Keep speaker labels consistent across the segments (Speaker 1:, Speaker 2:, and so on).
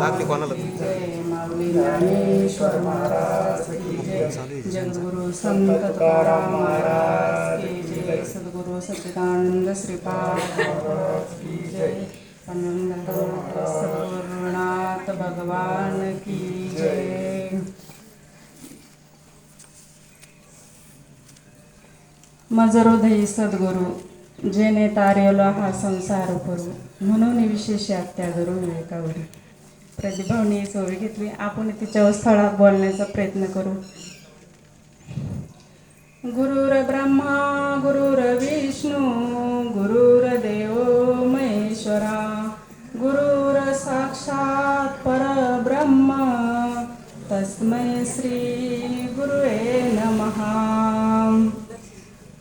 Speaker 1: लागली कोणाला?
Speaker 2: जगद्गुरु संत तुकाराम महाराज की जय सद्गुरु सच्चिदानंद श्रीपाद. महाराज की जय अनंत सद्गुरुनाथ भगवान की जय. मजरोधई सद्गुरु जेने तारेलो हा संसार करू म्हणून विशेष त्यागरू विवेकावरी त्याची भावनी सोयी घेतली. आपण तिच्यावर स्थळात बोलण्याचा प्रयत्न करू. गुरुर ब्रह्मा गुरुर विष्णू गुरुर देव महेश्वरा गुरुर साक्षात परब्रह्म तस्मै श्री गुरुवे नमः.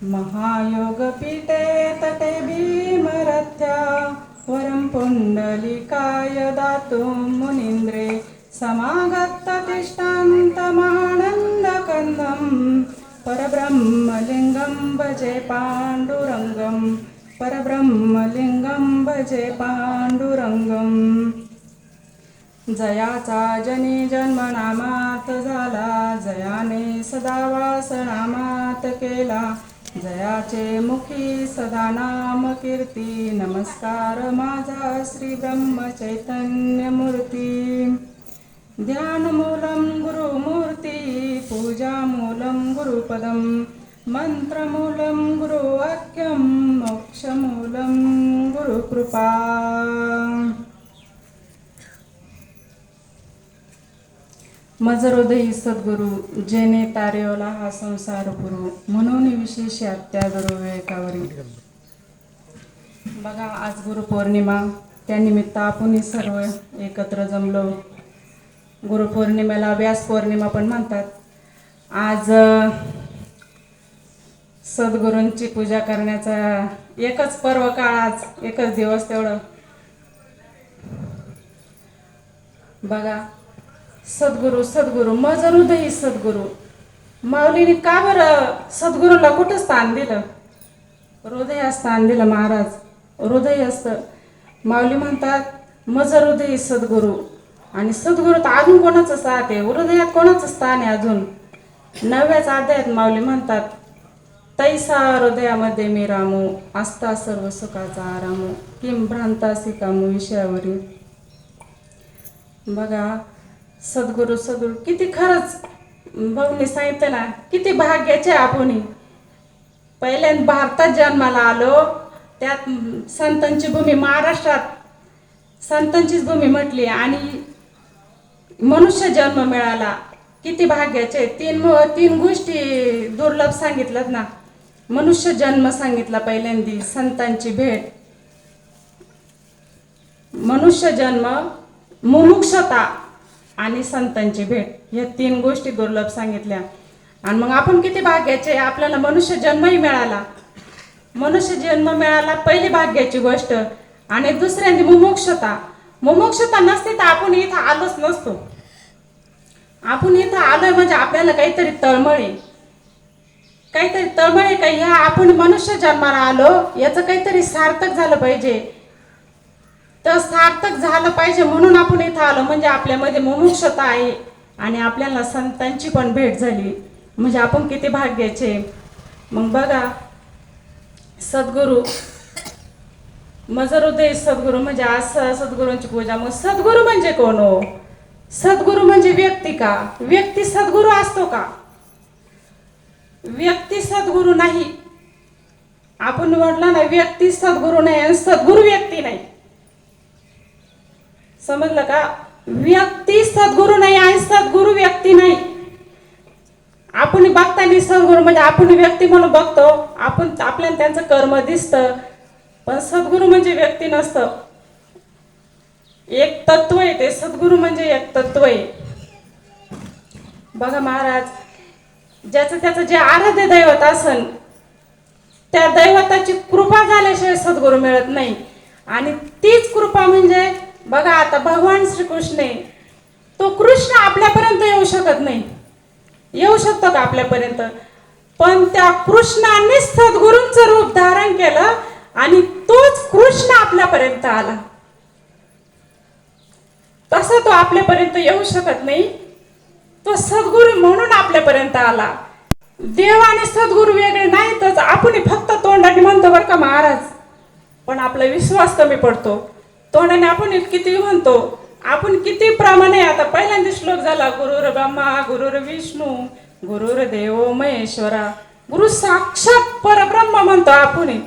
Speaker 2: महायोगपीठे तटे भीमरथ्या पुण्डलिकाय दातुं मुनीन्द्रे समागततिष्ठान्तमानन्दकन्दं परब्रह्मलिङ्गं भजे पाण्डुरङ्गं परब्रह्मलिङ्गं भजे पाण्डुरङ्गम् जयाचा जनी जन्मनामात झाला जयाने सदा वासनामात केला। जयाचे मुखी सदा नाम कीर्ती नमस्कार माझा श्री ब्रह्म चैतन्य मूर्ती. ध्यानमूलं गुरुमूर्ती पूजामूलं गुरुपदं मन्त्रमूलं गुरुवाक्यं मोक्षमूलं गुरुकृपा मजरोदयी सद्गुरु जेने तारेवला हा संसार गुरु म्हणून विशेष त्यागुरु विवेकावरी बघा आज गुरुपौर्णिमा. त्यानिमित्त आपणही सर्व एकत्र जमलो. गुरुपौर्णिमेला व्यास पौर्णिमा पण म्हणतात. आज सद्गुरूंची पूजा करण्याचा एकच पर्व काळ आज एकच दिवस तेवढं. बघा सद्गुरू सद्गुरू मज हृदयी सद्गुरू. माऊलीने का बरं सद्गुरूला कुठं स्थान दिलं? हृदयात स्थान दिलं महाराज. हृदय असतं. माऊली म्हणतात मज हृदय सद्गुरू. आणि सद्गुरू तर अजून कोणाचं साथ आहे? हृदयात कोणाचं स्थान आहे अजून? नव्याच अध्यायात माऊली म्हणतात तैसा हृदयामध्ये मी रामू असता सर्व सुखाचा आरामू किम भ्रांतासी कामू विषयावरील. बघा सद्गुरू सद्गुरू किती खरंच भाऊनी सांगितलं ना किती भाग्याचे आपण पहिल्यांदा भारतात जन्माला आलो. त्यात संतांची भूमी महाराष्ट्रात संतांचीच भूमी म्हटली आणि मनुष्य जन्म मिळाला. किती भाग्याचे तीन तीन गोष्टी दुर्लभ सांगितल्यात ना. मनुष्य जन्म सांगितला पहिल्यांदी संतांची भेट. मनुष्य जन्म मुमुक्षता. आणि संतांची भेट. या तीन गोष्टी दुर्लभ सांगितल्या. आणि मग आपण किती भाग्याचे आपल्याला मनुष्य जन्मही मिळाला. मनुष्य जन्म मिळाला पहिली भाग्याची गोष्ट. आणि दुसऱ्यांदी मुमुक्षता. मुमुक्षता नसते तर आपण इथं आलोच नसतो. आपण इथं आलोय म्हणजे आपल्याला काहीतरी तळमळ आहे. काहीतरी तळमळ आहे का? ह्या आपण मनुष्य जन्माला आलो याचं काहीतरी सार्थक झालं पाहिजे. तर सार्थक झालं पाहिजे म्हणून आपण इथं आलो. म्हणजे आपल्यामध्ये मुमुक्षता आहे आणि आपल्याला संतांची पण भेट झाली. म्हणजे आपण किती भाग्याचे मग बघा सद्गुरू हृदय सद्गुरू म्हणजे आज सद्गुरूंची पूजा. मग सद्गुरू म्हणजे कोण हो? सद्गुरू म्हणजे व्यक्ती का? व्यक्ती सद्गुरू असतो का? व्यक्ती सद्गुरू नाही. आपण म्हटलं ना व्यक्ती सद्गुरू नाही आणि सद्गुरू व्यक्ती नाही. समजलं का? व्यक्ती सद्गुरू नाही आणि सद्गुरू व्यक्ती नाही. आपण बघताना सद्गुरू म्हणजे आपण व्यक्ती म्हणून बघतो. आपण आपल्याला त्यांचं कर्म दिसतं. पण सद्गुरू म्हणजे व्यक्ती नसतं. एक तत्व आहे ते. सद्गुरू म्हणजे एक तत्व आहे. बघा महाराज ज्याचं त्याचं जे आराध्य दैवत असन त्या दैवताची कृपा झाल्याशिवाय सद्गुरू मिळत नाही. आणि तीच कृपा म्हणजे बघा आता भगवान श्रीकृष्ण आहे. तो कृष्ण आपल्यापर्यंत येऊ शकत नाही. येऊ शकतो का आपल्यापर्यंत? पण त्या कृष्णाने सद्गुरूंचं रूप धारण केलं आणि तोच कृष्ण आपल्यापर्यंत आला. तसा तो आपल्यापर्यंत येऊ शकत नाही. तो सद्गुरू म्हणून आपल्यापर्यंत आला. देव आणि सद्गुरू वेगळे नाहीतच आपण फक्त तोंडाने म्हणतो बरं का महाराज? पण आपला विश्वास कमी पडतो. तोंडाने आपण किती म्हणतो आपण किती प्रमाणे आता पहिल्यांदा श्लोक झाला गुरुर ब्रह्मा गुरुर विष्णू गुरुर देव महेश्वरा. गुरु साक्षात परब्रह्म म्हणतो आपण.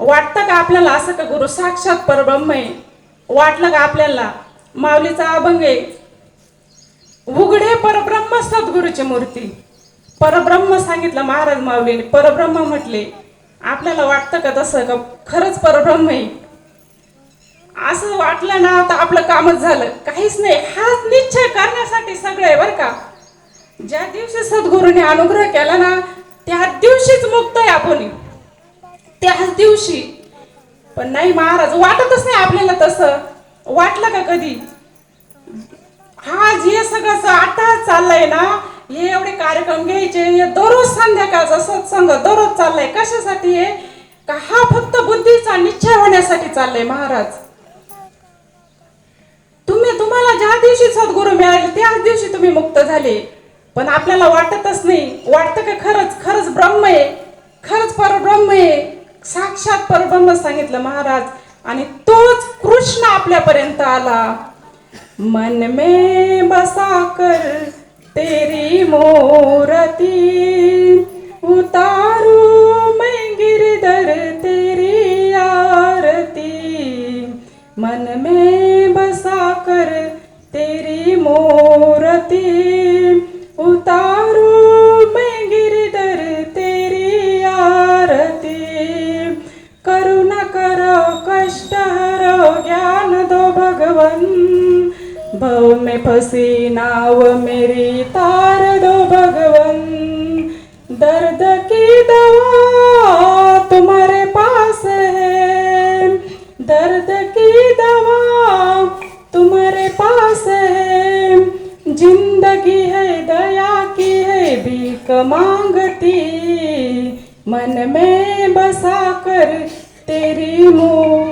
Speaker 2: वाटतं का आपल्याला असं का गुरु साक्षात परब्रह्म आहे? वाटलं का आपल्याला? माऊलीचा अभंग आहे. उघडे परब्रह्म सद्गुरूची मूर्ती. परब्रह्म सांगितलं महाराज माऊलीने परब्रह्म म्हटले. आपल्याला वाटतं का तसं का? खरंच परब्रह्म आहे. असं वाटलं ना तर आपलं कामच झालं. काहीच नाही. हाच निश्चय करण्यासाठी सगळं आहे बरं का. ज्या दिवशी सद्गुरूने अनुग्रह केला ना त्या दिवशीच मुक्त आहे आपण. त्याच दिवशी. पण नाही महाराज वाटतच नाही आपल्याला तसं. वाटलं का कधी? हा जे सगळं आता चाललंय ना हे एवढे कार्यक्रम घ्यायचे हे दररोज संध्याकाळचा सत्संग दररोज चाललाय. कशासाठी? आहे का हा फक्त बुद्धीचा निश्चय होण्यासाठी चाललाय महाराज. तुम्ही तुम्हाला ज्या दिवशी सद्गुरू मिळाले त्याच दिवशी तुम्ही मुक्त झाले. पण आपल्याला वाटतच नाही. वाटतं का खरंच खरंच ब्रह्म आहे? खरंच परब्रह्म आहे? साक्षात परब्रह्म सांगितलं महाराज. आणि तोच कृष्ण आपल्यापर्यंत आला. मन में बसा कर तेरी मोर भव में फंसी नाव मेरी तार दो भगवन। दर्द की दवा तुम्हारे पास है। दर्द की दवा तुम्हारे पास है। ज़िंदगी है, दया की है, भीख मांगती। मन में बसा कर तेरी मूर्ति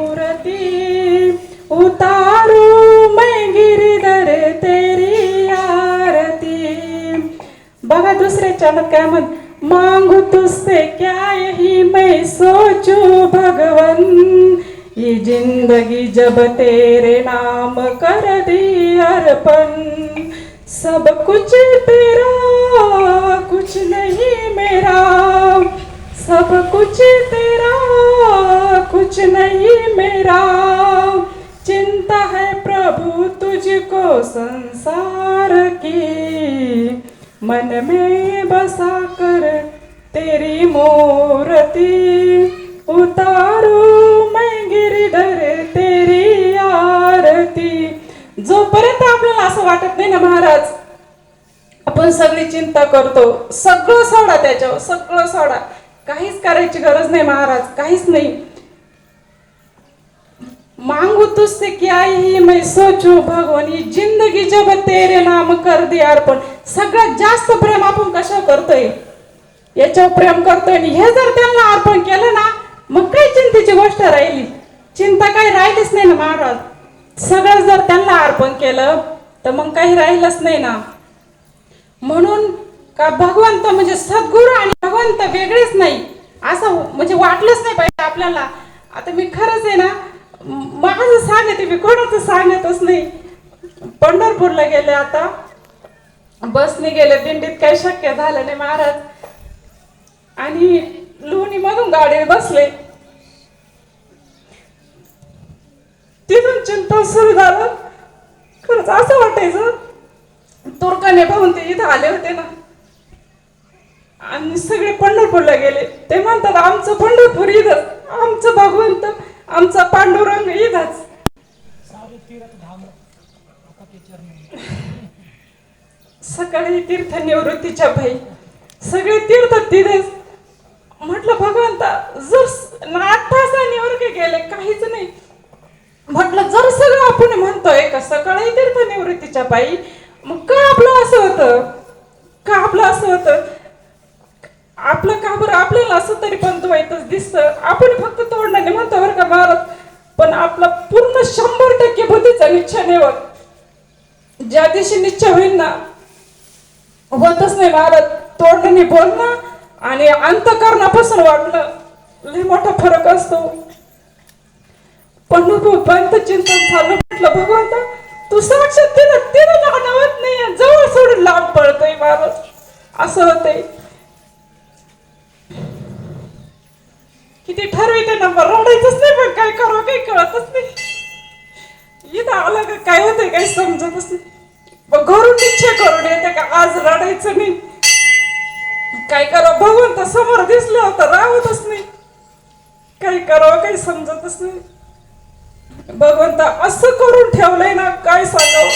Speaker 2: दुसरे चमत्कार म्हण मांगू तुझसे क्या यही मैं सोचू भगवन? ये ज़िंदगी जब तेरे नाम कर दी अर्पण, सब कुछ तेरा, कुछ नहीं मेरा। सब कुछ तेरा, कुछ नहीं मेरा। चिंता है प्रभु तुझको संसार की। मन में बसा कर तेरी मूर्ति उतारू मैं गिरधर तेरी आरती. जोपर्यंत आपल्याला असं वाटत नाही ना महाराज आपण सगळी चिंता करतो. सगळं सोडा त्याच्यावर सगळं सोडा. काहीच करायची गरज नाही महाराज काहीच नाही. मांगू तुझसे क्या ही मैं सोचू भगवान ही जिंदगी जब तेरे नाम कर दे अर्पण. सगळ्यात जास्त प्रेम आपण कशा करतोय? याच्यावर प्रेम करतोय. आणि हे जर त्यांना अर्पण केलं ना मग काही चिंतेची गोष्ट राहिली? चिंता काही राहिलीच नाही ना महाराज. सगळं जर त्यांना अर्पण केलं तर मग काही राहिलंच नाही ना. म्हणून का भगवंत म्हणजे सद्गुरू आणि भगवंत वेगळेच नाही. असं म्हणजे वाटलंच नाही पाहिजे आपल्याला. आता मी खरंच आहे ना माझं सांगते मी कोणाचं सांगतच नाही. पंढरपूरला गेले आता. बसने गेले दिंडीत काही शक्य झालं नाही महाराज. आणि लोणी मधून बसले. तिथून चिंता सुरू झालं. खरंच असं वाटायचं तुर्काने पाहून ते इथं आले होते ना. आणि सगळे पंढरपूरला गेले. ते म्हणतात आमचं पंढरपूर इथं आमचं भगवंत आमचा पांडुरंग इथंच. सकाळी तीर्थ निवृत्तीच्या भाई सगळे तीर्थ तिथेच. म्हटलं भगवंता जर स- आठ तासा निवर्ग गेले काहीच नाही. म्हटलं जर सगळं आपण म्हणतोय का सकाळी तीर्थ निवृत्तीच्या बाई मग का आपलं असं होतं का आपलं असं होतं आपलं का बरं आपल्याला असं तरी पण द्वैतच दिसतं. आपण फक्त तोंडाने म्हणतो बरं का भारत पण आपला पूर्ण शंभर टक्के बुद्धीचा निश्चय नेवत ज्या दिवशी निश्चय होईल ना होतच नाही भारत. तोंडाने बोलणं आणि अंतकरणापासून वाटणं लय मोठा फरक असतो. पंढरपूरपर्यंत चिंतन झालं म्हटलं भगवंता तू साक्षात तिला तिला जाणवत नाही जवळ सोडून लांब पडतोय महाराज असं होतंय किती ठरविते रडायचंच नाही पण काय करावं काही कळतच नाही. इथं आलं का काय होतंय काही समजतच नाही. मग घरून इच्छा करून येते का? आज रडायचं नाही. काय करावं भगवंत समोर दिसलं होतं राहतच नाही. काय करावं काही समजतच नाही. भगवंत असं करून ठेवलंय ना काय सांगाव?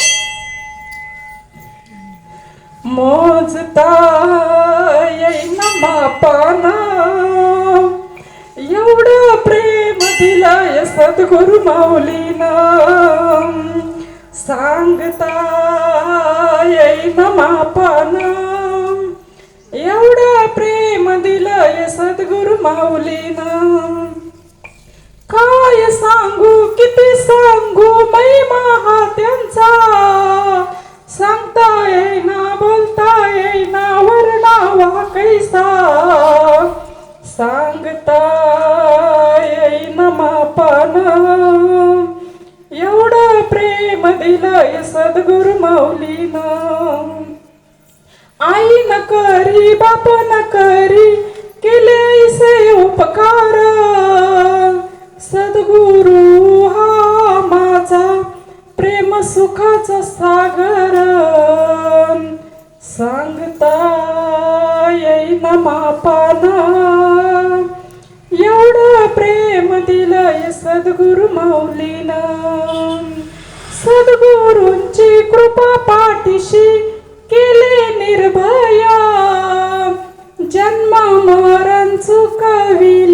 Speaker 2: मोजता येईना मापाना. लय सद्गुरु माऊलीना सांगता येईना मापाना? एवढं प्रेम दिलंय सद्गुरु माऊलीना. काय सांगू किती सांगू महिमा हा त्यांचा. आपण करी केले ऐसे उपकार। सद्गुरु हा माझा प्रेम सुखाचा सागर। सांगता येईना मापाना। एवढं प्रेम दिलंय सद्गुरु माऊलीनं सद्गुरूंची कृपा पाठीशी केले निर्भय। जन्म मरण चुकविले.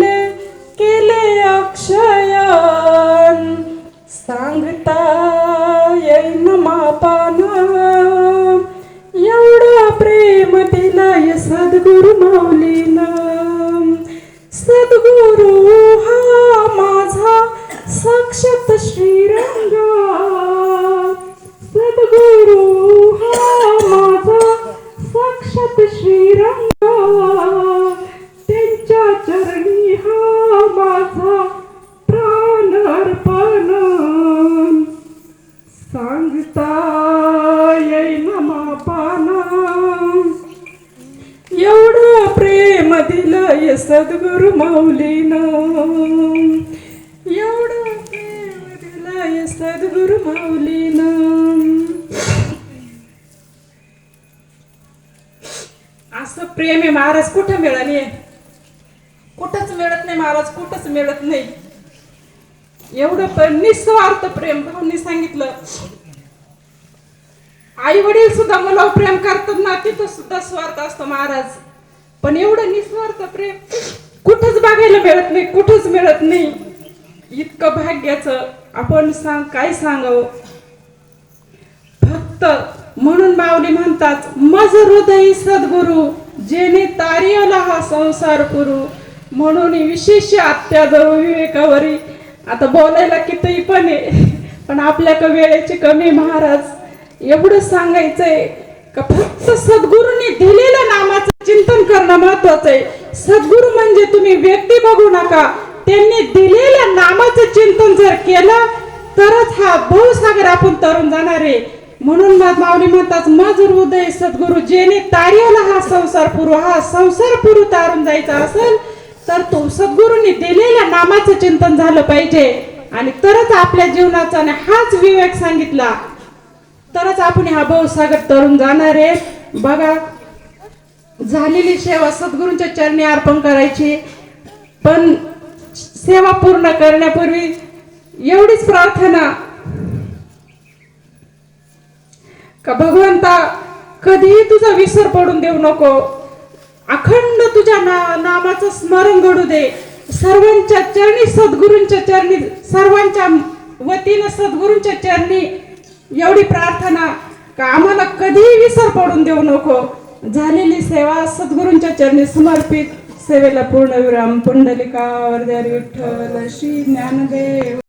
Speaker 2: सद्गुरु माऊलीना एवढं प्रेम सद्गुरु माऊलीनं असं प्रेम आहे महाराज कुठं मिळाली कुठंच मिळत नाही महाराज कुठंच मिळत नाही. एवढं पण निस्वार्थ प्रेम भाऊनी सांगितलं. आई वडील सुद्धा मुलावर प्रेम करतात ना तिथं सुद्धा स्वार्थ असतो महाराज. पण एवढं निस्वार्थ प्रेम कुठंच बघायला मिळत नाही कुठंच मिळत नाही. इतकं भाग्याचं आपण सांग काय सांगावं? फक्त म्हणून माऊली म्हणतात मज हृदय सद्गुरु जेने तारियला हा संसार करू म्हणून विशेष अत्याजवळ विवेकावरी. आता बोलायला कितीही पण आहे पण आपल्याक वेळेची कमी महाराज. एवढं सांगायचंय का फक्त सद्गुरूंनी दिलेल्या नामाचं चिंतन करणं महत्वाचं आहे. सद्गुरू म्हणजे तुम्ही व्यक्ती बघू नका. त्यांनी दिलेल्या नामाचं चिंतन जर केलं तरच हा बहुसागर आपण तरुण जाणार आहे. म्हणून माऊली म्हणतात मजूर उदय सद्गुरू जेने तार्याला हा संसार पुरू हा संसार पुरू तारून जायचा असेल तर तो सद्गुरूंनी दिलेल्या नामाचं चिंतन झालं पाहिजे. आणि तरच आपल्या जीवनाचा हाच विवेक सांगितला तरच आपण हा भाऊसागर तरुण जाणार आहे. बघा झालेली सेवा सद्गुरूंच्या चरणी अर्पण करायची. पण सेवा पूर्ण करण्यापूर्वी एवढीच प्रार्थना. का भगवंता कधीही तुझा विसर पडून देऊ नको. अखंड तुझ्या ना नामाचं स्मरण घडू दे. सर्वांच्या चरणी सद्गुरूंच्या चरणी सर्वांच्या वतीनं सद्गुरूंच्या चरणी एवढी प्रार्थना का आम्हाला कधीही विसर पडून देऊ नको. झालेली सेवा सद्गुरूंच्या चरणी समर्पित. सेवेला पूर्ण विराम पुंडलिका वर्धारी विठ्ठल श्री ज्ञानदेव.